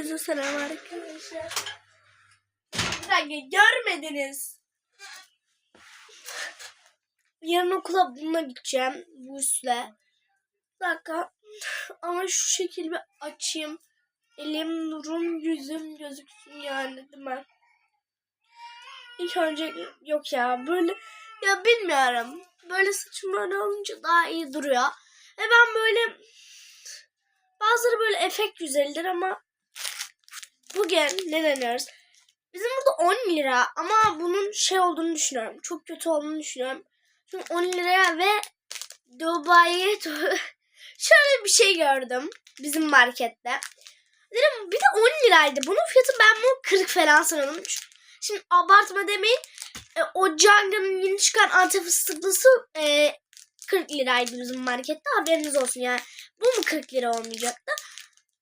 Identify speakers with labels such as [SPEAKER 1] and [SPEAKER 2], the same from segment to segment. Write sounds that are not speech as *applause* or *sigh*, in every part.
[SPEAKER 1] Herkese selam arkadaşlar. Bir görmediniz. Yarın okula bununla gideceğim. Bu üstle. Bir dakika. Ama şu şekilde bir açayım. Elim, durum, yüzüm gözüksün yani değil mi? İlk önce yok ya böyle ya bilmiyorum. Böyle saçım böyle olunca daha iyi duruyor. Ve ben böyle bazıları böyle efekt güzeldir ama bugün ne deniyoruz? Bizim burada 10 lira ama bunun şey olduğunu düşünüyorum. Çok kötü olduğunu düşünüyorum. Çünkü 10 liraya ve Dubai'ye *laughs* şöyle bir şey gördüm bizim markette. Dedim bir de 10 liraydı. Bunun fiyatı ben bunu 40 falan sanıyordum. Şimdi abartma demeyin. E, o Canga'nın yeni çıkan antep fıstıklısı e, 40 liraydı bizim markette. Haberiniz olsun yani. Bu mu 40 lira olmayacaktı?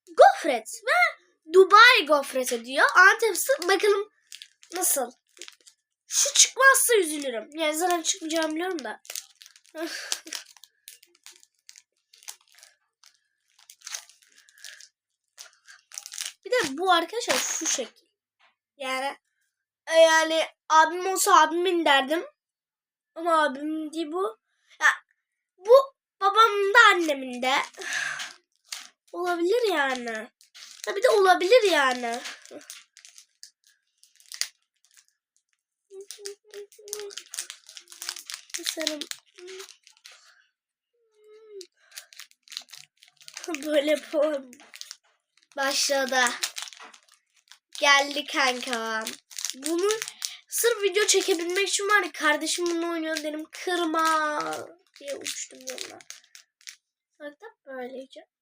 [SPEAKER 1] Gofret ve Dubai gofreti diyor. Antep fıstık bakalım nasıl? Şu çıkmazsa üzülürüm. Yani zaten çıkmayacağımı biliyorum da. *laughs* Bir de bu arkadaşlar şu şekil. Yani e, yani abim olsa abimin derdim. Ama abim değil bu. Ya, bu babamın da annemin de. *sighs* Olabilir yani. Tabii de olabilir yani. Sanırım böyle bu başladı. Geldi kanka. Bunu sırf video çekebilmek için var ya kardeşim bunu oynuyor dedim kırma diye uçtum. Bak da böylece.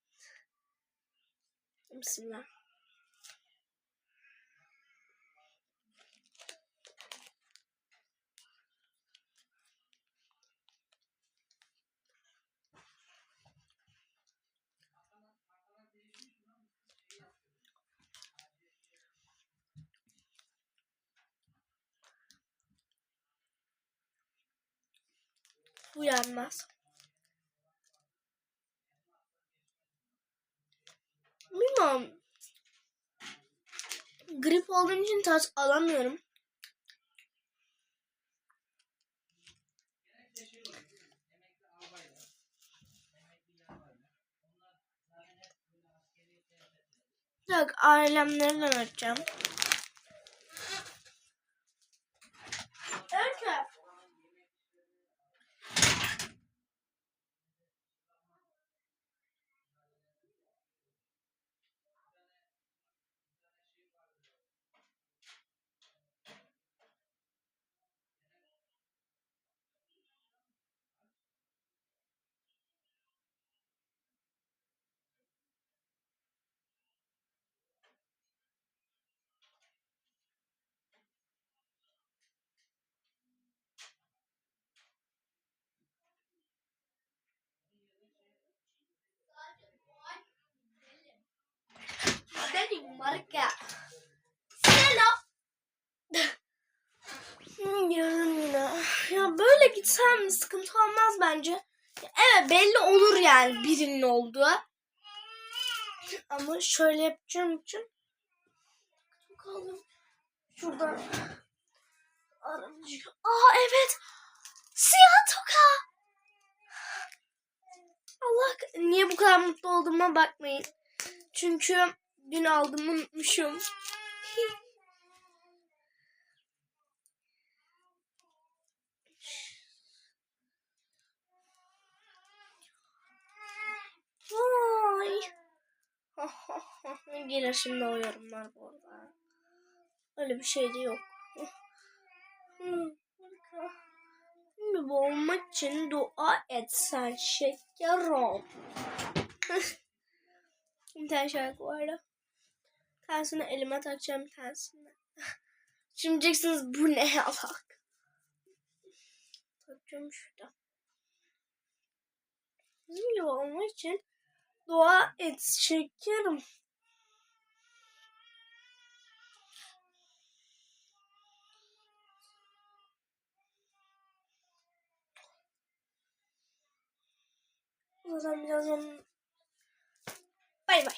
[SPEAKER 1] Bismillah. Uyanmaz. Bilmiyorum. Grip olduğum için tat alamıyorum. Yok ailemlerden açacağım. Öykü. Dedim marka. Selam. Hmm, Yarın yine. Böyle gitsem sıkıntı olmaz bence. Evet belli olur yani birinin olduğu. Ama şöyle yapacağım için. Bakalım. Şuradan. Aracı. Aa evet. Siyah toka. Allah niye bu kadar mutlu olduğuma bakmayın. Çünkü dün aldım unutmuşum. *laughs* Gelir şimdi o yorumlar bu arada. Öyle bir şey de yok. Şimdi bu olmak için dua etsen şekerim. bir tane şarkı vardı. Tanesini elime takacağım bir tanesini. Şimdi diyeceksiniz bu ne yalak. Takacağım şurada. Bizim gibi olmak için dua et şekerim. Zaman birazdan bay bay.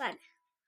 [SPEAKER 1] Ben.